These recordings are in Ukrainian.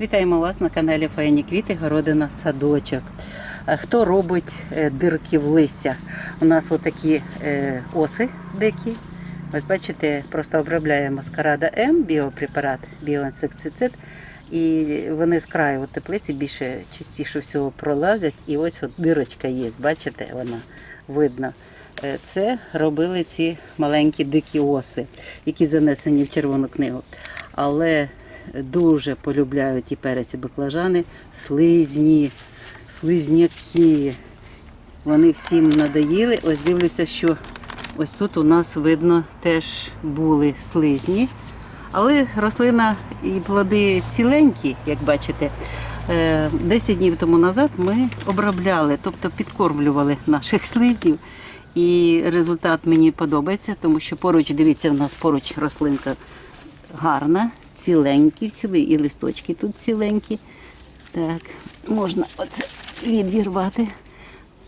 Вітаємо вас на каналі Фаєні Квіти, Городина Садочок. Е, Хто робить е, дирки в листя? У нас отакі е, оси дикі. Ось бачите, просто обробляє маскарада М, біопрепарат, біоінсектицид. І вони з краю теплиці більше частіше всього пролазять. І ось от дирочка є, бачите, вона видно. Це робили ці маленькі дикі оси, які занесені в червону книгу. Але дуже полюбляють і перець, і баклажани, слизні, слизняки. Вони всім надоїли. Ось дивлюся, що ось тут у нас видно теж були слизні. Але рослина і плоди ціленькі, як бачите. Е, 10 днів тому назад ми обробляли, тобто підкормлювали наших слизнів. І результат мені подобається, тому що поруч, дивіться, у нас поруч рослинка гарна, ціленькі, цілі, і листочки тут ціленькі. Так, можна оце відірвати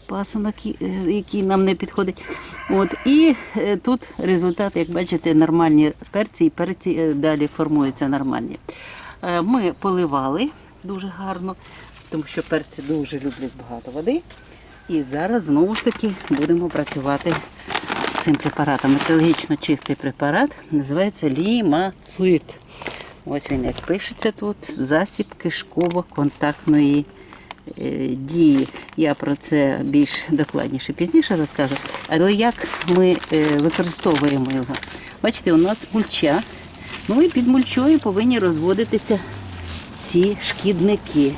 пасинок, е, який нам не підходить. От, і е, тут результат, як бачите, нормальні перці, і перці е, далі формуються нормальні. Ми поливали дуже гарно, тому що перці дуже люблять багато води. І зараз знову ж таки будемо працювати цим препаратом. Екологічно чистий препарат називається лімацит. Ось він як пишеться тут. Засіб кишково-контактної е, дії. Я про це більш докладніше пізніше розкажу. Але як ми е, використовуємо його? Бачите, у нас мульча. Ну і під мульчою повинні розводитися ці шкідники.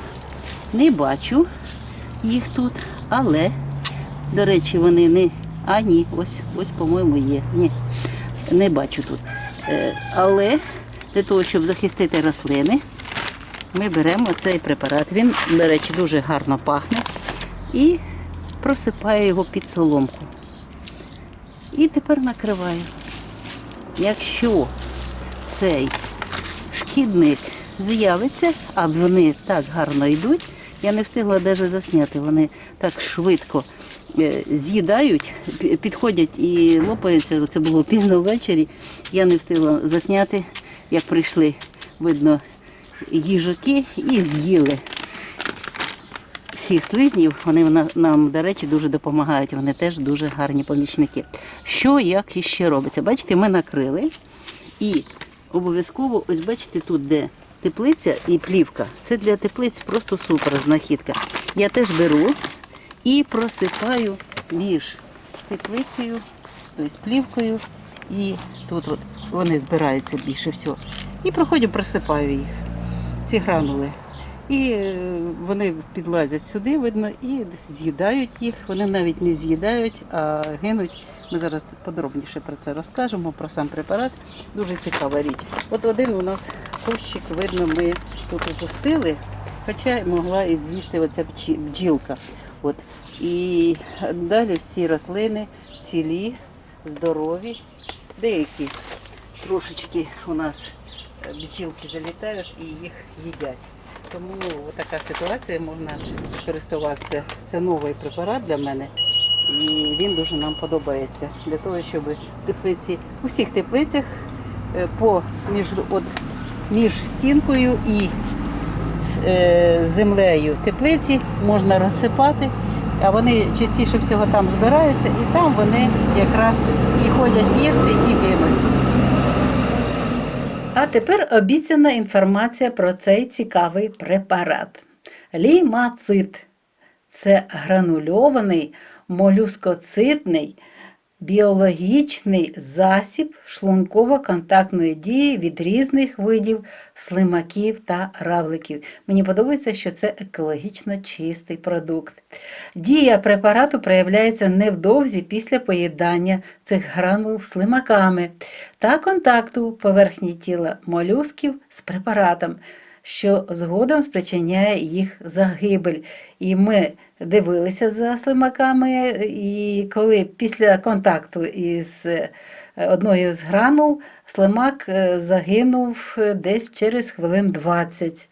Не бачу їх тут, але, до речі, вони не. А, ні, ось, ось, по-моєму, є. Ні, не бачу тут. Е, Але для того, щоб захистити рослини, ми беремо цей препарат. Він, до речі, дуже гарно пахне і просипаю його під соломку. І тепер накриваю. Якщо цей шкідник з'явиться, а вони так гарно йдуть, я не встигла навіть засняти. Вони так швидко е, з'їдають, підходять і лопаються. Це було пізно ввечері. Я не встигла засняти, як прийшли, видно, їжаки і з'їли всіх слизнів. Вони нам, до речі, дуже допомагають. Вони теж дуже гарні помічники. Що, як і ще робиться? Бачите, ми накрили і обов'язково, ось бачите, тут де теплиця і плівка. Це для теплиць просто супер знахідка. Я теж беру і просипаю між теплицею, тобто плівкою, і тут вони збираються більше всього. І проходжу, просипаю їх, ці гранули. І е, вони підлазять сюди, видно, і з'їдають їх. Вони навіть не з'їдають, а гинуть. Ми зараз подробніше про це розкажемо, про сам препарат. Дуже цікава річ. От один у нас кущик, видно, ми тут опустили, хоча могла і з'їсти оця бджілка. От. І далі всі рослини цілі, здорові. Деякі трошечки у нас е, бджілки залітають і їх їдять. Тому така ситуація можна користуватися. Це новий препарат для мене. І він дуже нам подобається для того, щоб теплиці, у всіх теплицях е, по між, от, між стінкою і е, землею теплиці можна розсипати, а вони частіше всього там збираються, і там вони якраз і ходять їсти, і гинуть. А тепер обіцяна інформація про цей цікавий препарат. Лімацит це гранульований молюскоцитний біологічний засіб шлунково-контактної дії від різних видів слимаків та равликів. Мені подобається, що це екологічно чистий продукт. Дія препарату проявляється невдовзі після поїдання цих гранул слимаками та контакту поверхні тіла молюсків з препаратом, що згодом спричиняє їх загибель. І ми дивилися за слимаками, і коли після контакту із е, одною з гранул слимак е, загинув е, десь через хвилин 20.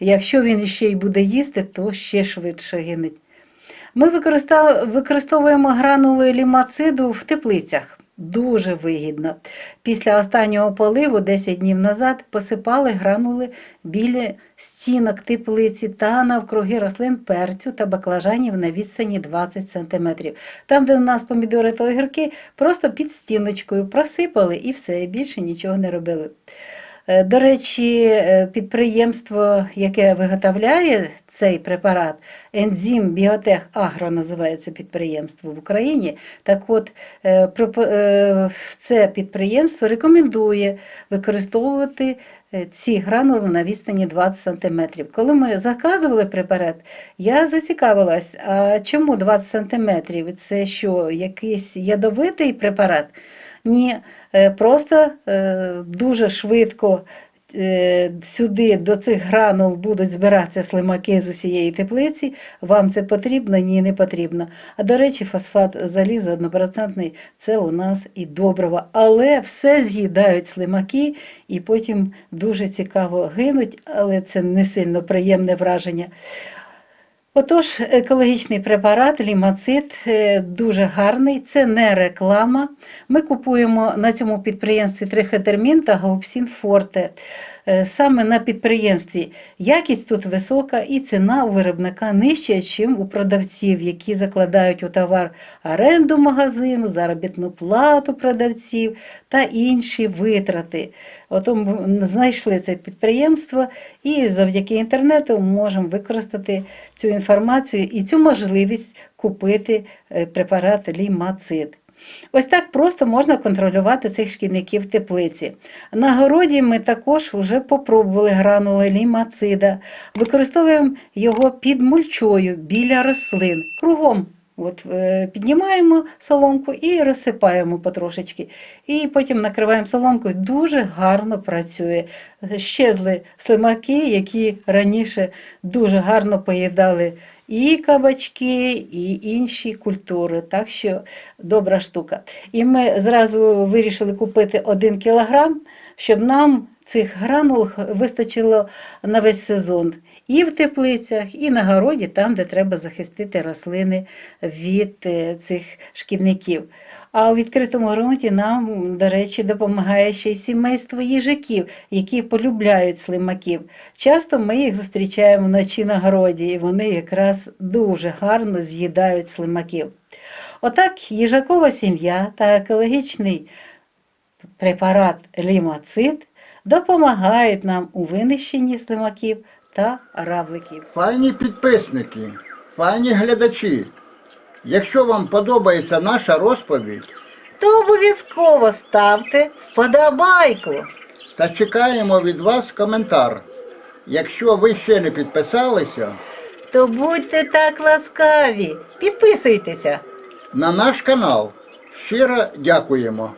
Якщо він ще й буде їсти, то ще швидше гинуть. Ми використовуємо гранули лімациду в теплицях. Дуже вигідно. Після останнього поливу 10 днів назад посипали гранули біля стінок теплиці та навкруги рослин перцю та баклажанів на відстані 20 см. Там, де у нас помідори та огірки, просто під стіночкою просипали і все, більше нічого не робили. Е, До речі, е, підприємство, яке виготовляє цей препарат, Ензім Біотех Агро називається підприємство в Україні. Так от, е, це підприємство рекомендує використовувати ці гранули на відстані 20 см. Коли ми заказували препарат, я зацікавилась, а чому 20 см? Це що, якийсь ядовитий препарат? Ні, е, просто е, дуже швидко е, сюди до цих гранул будуть збиратися слимаки з усієї теплиці. Вам це потрібно? Ні, не потрібно. А до речі, фосфат заліза однопроцентний це у нас і добрива. Але все з'їдають слимаки і потім дуже цікаво гинуть, але це не сильно приємне враження. Отож, екологічний препарат лімацит е, дуже гарний, це не реклама. Ми купуємо на цьому підприємстві трихотермін та гаупсін форте. Е, Саме на підприємстві якість тут висока і ціна у виробника нижча, ніж у продавців, які закладають у товар оренду магазину, заробітну плату продавців та інші витрати. Ото знайшли це підприємство і завдяки інтернету можемо використати цю інформацію і цю можливість купити е, препарат лімацид. Ось так просто можна контролювати цих шкідників в теплиці. На городі ми також вже попробували гранули лімацида. Використовуємо його під мульчою біля рослин кругом. От, е, піднімаємо соломку і розсипаємо потрошечки. І потім накриваємо соломкою. Дуже гарно працює. Щезли слимаки, які раніше дуже гарно поїдали і кабачки, і інші культури. Так що добра штука. І ми зразу вирішили купити один кілограм, щоб нам цих гранул вистачило на весь сезон. І в теплицях, і на городі, там, де треба захистити рослини від е, цих шкідників. А у відкритому ґрунті нам, до речі, допомагає ще й сімейство їжаків, які полюбляють слимаків. Часто ми їх зустрічаємо вночі на городі, і вони якраз дуже гарно з'їдають слимаків. Отак, їжакова сім'я та екологічний препарат лімацид допомагають нам у винищенні слимаків та равликів. Файні підписники, файні глядачі. Якщо вам подобається наша розповідь, То обов'язково ставте вподобайку. та чекаємо від вас коментар. Якщо ви ще не підписалися, То будьте так ласкаві, підписуйтеся. на наш канал щиро дякуємо.